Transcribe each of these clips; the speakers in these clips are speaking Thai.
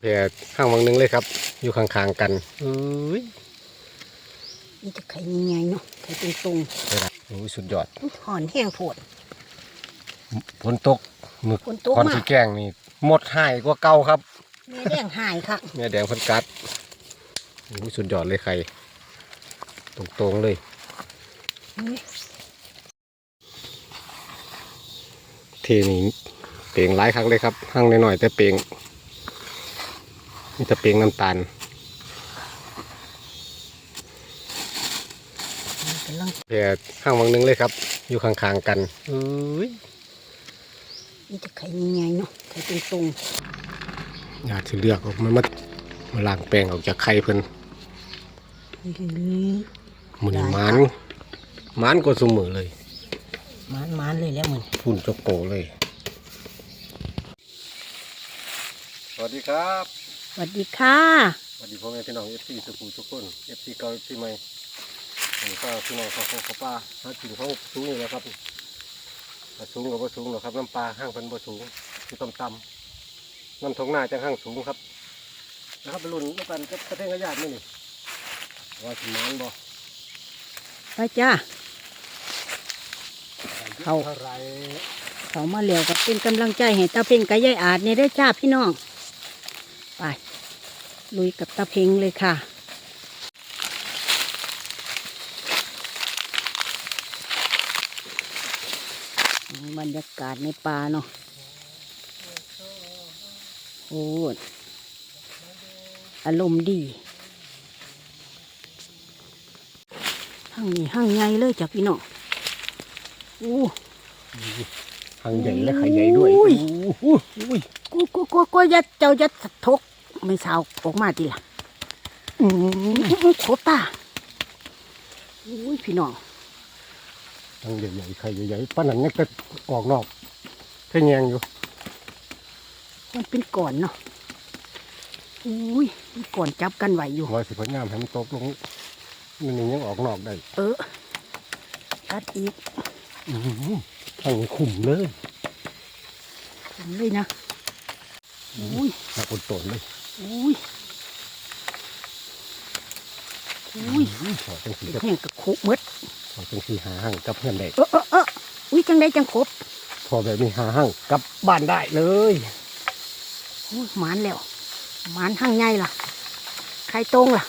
แพร่ข้างวังหนึงเลยครับ อยู่ข้างๆกันอุ้ยนี่จะไข่ยังไงเนาะไข่ตรงเวลาโอ้ยสุดยอดๆห่อนแห้งโผดฝนตกหมึกฝนตกคอนมากสีแกงนี่หมดหายกว่าเก่าครับแม่แดงหายค่ะแม่แดงเพันกัดโอ้ยสุดยอดเลยไข่ตรงๆเลยอุ๊ยเทนี่เปลียงหลายครั้งเลยครับหั่งหน่อยๆแต่เปลียง มีแต่เปลียงน้ำตาลกำลังแพร่ข้างวังหนึงเลยครับ อยู่ข้างๆกันอุ้ยนี่จะไข่ยังไงเนาะไข่ตรงอยากจะเลือกออกมามามาล้างแป้งออกจากไข่เพิ่นๆอื้อหือมือนี่ได้หมันหมันก็สมือเลยมานมานๆเลยแล้วมึงฝุ่นจกโกเลย สวัสดีครับส วัสดีค่ะสวัสดีพ่อแม่พี่น้องเอฟซีสุขุมทุกคนเอฟซีเก่าเอฟซีใหม่ผมก็พี่น้องเขาเขาป้าถ้าถึงเขาสูงอยู่แล้วครับถ้าสูงกับว่าสูงหรอกครับน้ำปลาห้างเพันบ่สูงคือต่ำต่ำๆน้ำทงหน้าจะห้างสูงครับนะครับไปรุ่นแล้วกันกับประเทศขยาดนี่นี่ว่าสิหมันบ่ไปจ้าเขาเท่าไหรเขามาเหลียวกับเป็นกำลังใจให้ตาเพ่งกับยายอาจเนี่ยได้อจ้าพี่น้องไป ลุยกับตาเพ่งเลยค่ะ บรรยากาศในป่าเนาะโอ้ยอารมณ์ดีห้างนี้ห้างใหญ่เลยจ้ะพี่น้องอู้หางใหญ่และไข่ใหญ่ด้วยอุ้ยอู้หูอุ้ยกูกูกูกูยัดเจ้ายัดทก ไม่สาวออกมาทีละอืมโคตาอุ้ยพี่น้องหางใหญ่ๆไข่ใหญ่ๆป้านันนี่ก็ออกนอกแค่แยงอยู่ มันเป็นก่อนเนาะอุ้ยมีก่อนจับกันไหวอยู่ว่าสิพยายามให้มันตกลงนี่นี่ยังออกนอกได้ เออกัดอีกอื้อหือทางขุ่มเลยถึงเลยนะอุ้ยนักอุดตนเลย อุ้ยอุ้ยขอจังสีเด็กับกแห้งกระคุกหมดขอจังสีหาห้างกับเพื่อนได้เออเออเอออุ้ยจังได้จังครบพอแบบนี้หาห้างกลับบ้านได้เลยอุ้ยหมานแล้วหมานห้างใหญ่ล่ะใครตรงล่ะ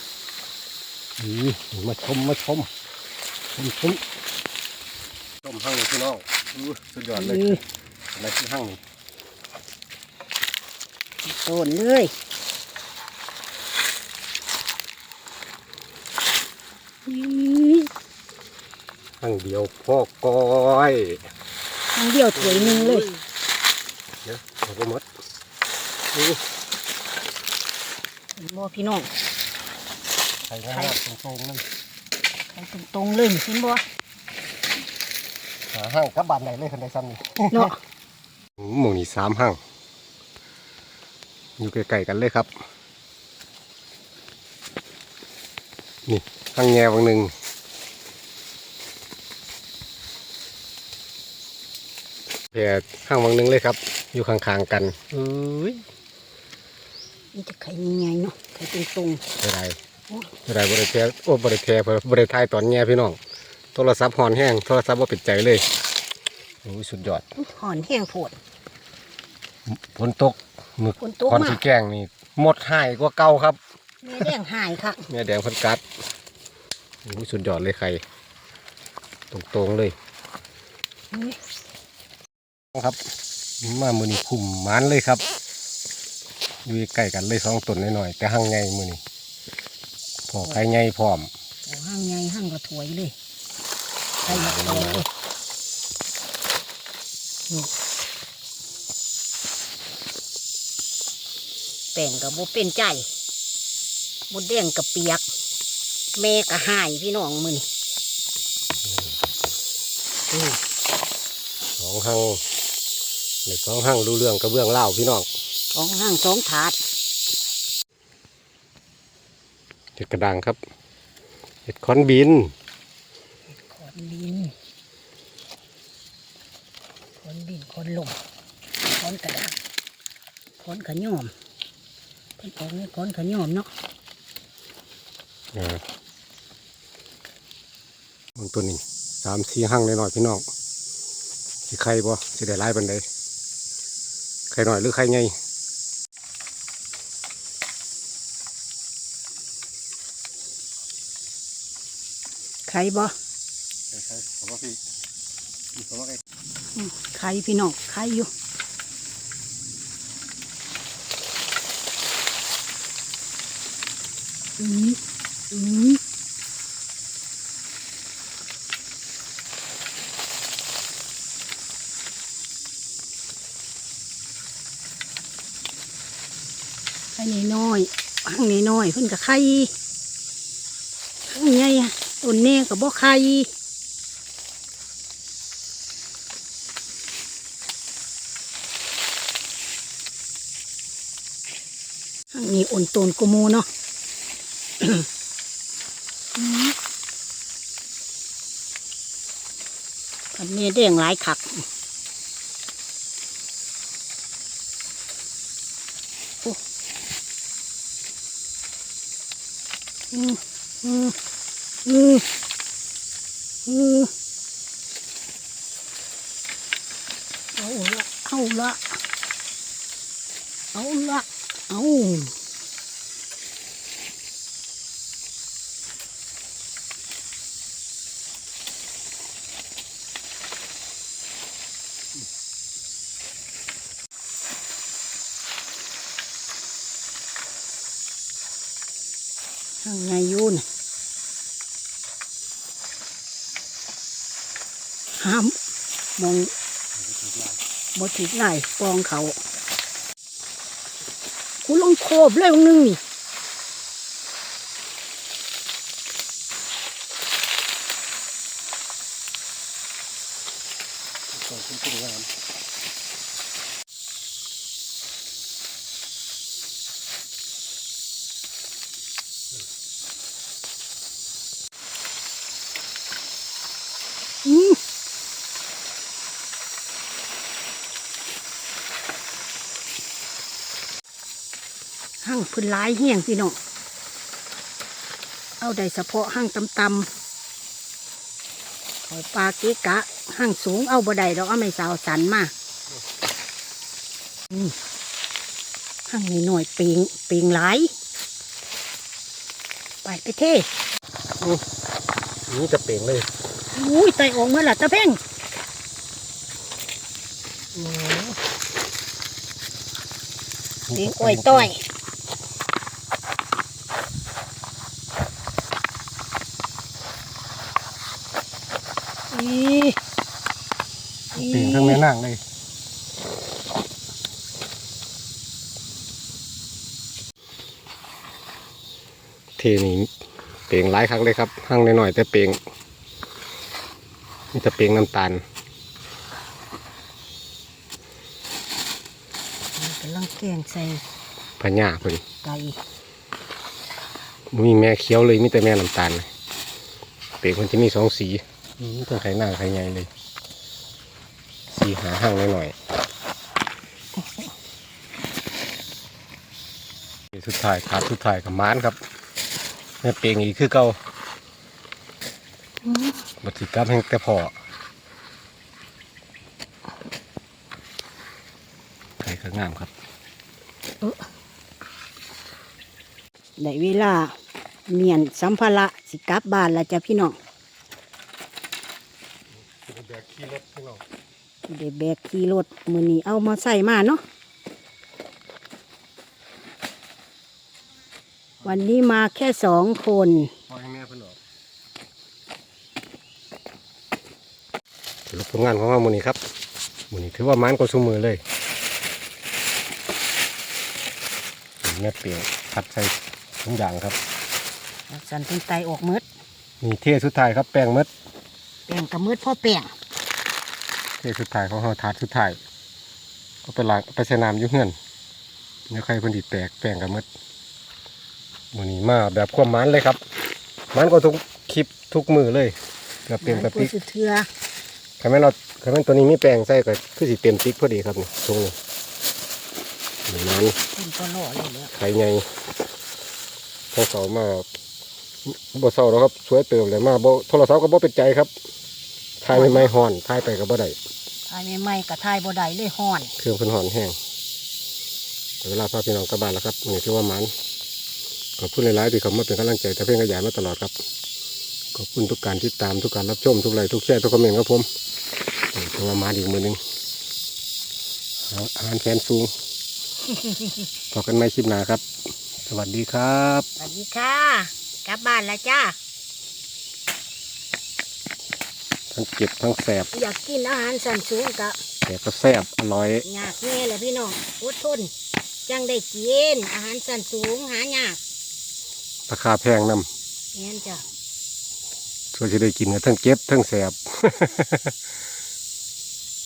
นี่มาชมมาชมชมชมชมห้างพี่น้องอู้สุดยอดเลยเอออะไรที่ห้างนี่โดนเลย อื้อห้างเดียวพ่อก้อยครั้งเดียวถวยหนึ่งเลยเดี๋ยวเอาไปหมดอู้เห็นบ่พี่น้องไข่ข้างหน้าตรงๆเลยใครตรงๆเลยเห็นบ่หาห้างกลับบ้านได้เลยคันใดซ้ำนี่เนาะหมู่นี่สามห้างอยู่ใกล้ๆกันเลยครับ นี่ ห้างแง่วังหนึ่งแพร่ห้างวังหนึ่งเลยครับ อยู่ข้างๆกันอุ้ยนี่จะไข่ยังไงเนาะไข่ตรงไม่ได้ๆโอ้ยไม่ได้บริแท้โอ้บริแท้บริทายตอนแง่พี่น้องโทรศัพท์หอนแห้งโทรศัพท์ว่าปิดใจเลยโอ้ยสุดยอดห่อนแห้งโผดฝนตกหมึกฝนตกคอนมาสีกแกงนี่หมดหายกว่าเก่าครับแม่แดงหายค่ะแม่แดงเพันกัดโอ้ยสุดยอดเลยไข่ตรงๆเลยครับมามือนี้คุมมันเลยครับอยู่ใกล้กันเลยสองตนหน่อยๆแต่ห่างไงมือนี้พอไข่ไงพร้อมห้างใหญ่ห้างก็ถวยเลยไข่มาโตเลยแป้งกับโบเป็นใจบดแดงกับเปียก แม่ก็หายพี่น้องมือนี่สองห้างเด็กสองห้างรู้เรื่องกระเบื้องเล่าวพี่น้องสองห้างสองถาดเห็ดกระดังครับเห็ดคอนบินขอนบินขอนบินขอนลมขอนกระดาษขอนขะย่อมเพิ่นออกในก้อนขยอมเนาะอ่า บางตัวนี้สามสี่ห้างหน่อยๆพี่น้องสิใครบ่สิได้หลายบันไดใครหน่อยหรือใครไงไข่บ่ใครขอว่าพี่ขอว่าไงอืมไข่พี่น้องไข่อยู่อืมอืมไข่น้ อยๆหั่งน้อยเพิ่นกับไข่หั่งใหญ่ต้นแน่กับบ่ไข่อันนี้อ่อนโตนกว่าหมูเนาะผัดเมียแดงหลายขักโอ้อืมอืมอืมอืม เอาละเอาละเอาละเอา ทางไงอยูน ห้ามมองบถิดไล่ปองเขากูลงโคบเลยวันนึงนี่ขอบคุณครับ ห้างพื้นหลายเฮี้ยงพี่น้องเอาได้เฉพาะห้างตำตำๆขอยปลาเกะกะห้างสูงเอาบ่ได้ดอกเอาไม่สาวสันมาห้างน้อยปิงปิงหลายไปไปเทนี่จะเปล่งเลยอุ้ยไตออกมาละตะเพ่งปิงอ้อยต้อย อี เปล่งทั้งแม่ นางเลยเทนี่เปล่งหลายครั้งเลยครับห้างหน่อยๆแต่เปล่งนี่จะเปล่งน้ำตาลกำลังแกงใส่พญาเพิ่นไก่บ่มีแม่เขียวเลยมีแต่แม่น้ำตาลเปลือกมันจะมีสองสีอืมทั้งไข่หน้าไข่ใหญ่เลย สีหาห่างหน่อยๆสุดท้ายขาดสุดท้ายกับม้านครับแม่เปียงอีกคือเก่าบัติกรรมแห่งแต่พอไข่ข้างงามครับได้เวลาเมียนสัมภาระสิกลับบ้านแล้วจ้ะพี่น้อง แบกขี่รถพี่น้อง เด็แบกขี่รถมือนี้เอามาใส่มาเนาะวันนี้มาแค่สองคนพอให้แม่เพิ่นออกสรุปผลงานของเรามือนี้ครับมือนี้ถือว่ามันกว่าซุมือเลยแม่เปลียงพัดใส่ทุกอย่างครับสันเป็นไตออกมืดมีเทสุดท้ายครับแป้งหมดแป้งกับมืดพ่อแป้ง เทสุดท้ายของเราถาดสุดท้ายก็ไปล้างไปใส่น้ำอยุ่เฮือนเดี๋ยวใครคนดีแตกแป้งกับหมดมือนี้มาแบบความมันเลยครับ มันก็ทุกคลิปทุกมือเลยเกือบเต็มกระตัวติกสุดเทือคำแม่นเราคำแม่นตัวนี้มีแป้งใส่ก็คือสิเต็มติ๊กพอดีครับนี่ตรงนี้นั้นเป็นตัวล่อเลยแล้วไข่ใหญ่ทั้งเสามาบ่เศร้าแล้วครับสวยเติมเลยมาบ่โทรศัพท์ก็บ่เป็นใจครับถ่ายไม่ไม่ฮ้อนถ่ายไปก็บ่ได้ ทายใหม่ๆกับทายบ่ได้เลยห้อนเครื่องเพิ่นฮ้อนแห้งแต่เวลาพาพี่น้องกลับบ้านแล้วครับนี่ถือว่าหมันขอบคุณหลายๆที่เขามาเป็นกำลังใจแต่เพียงขยายมาตลอดครับขอบคุณทุกการติดตามทุกการรับชมทุกไลค์ทุกแชร์ทุกคอมเมนต์ครับผมนี่ถือว่าหมาอีกมือหนึงเอาอาหารแขนสูงพอกันไม่คลิปหน้าครับ สวัสดีครับ สวัสดีค่ะ กลับบ้านแล้วจ้า ทั้งเจ็บทั้งแสบอยากกินอาหารสันสูงกะแต่ก็แซ่บอร่อยยากแน่เลยพี่น้องอดทนจังได้กินอาหารสันสูงหายากราคาแพงนแม่นจ้ะำส่วนจะได้กินก็ทั้งเจ็บทั้งแสบ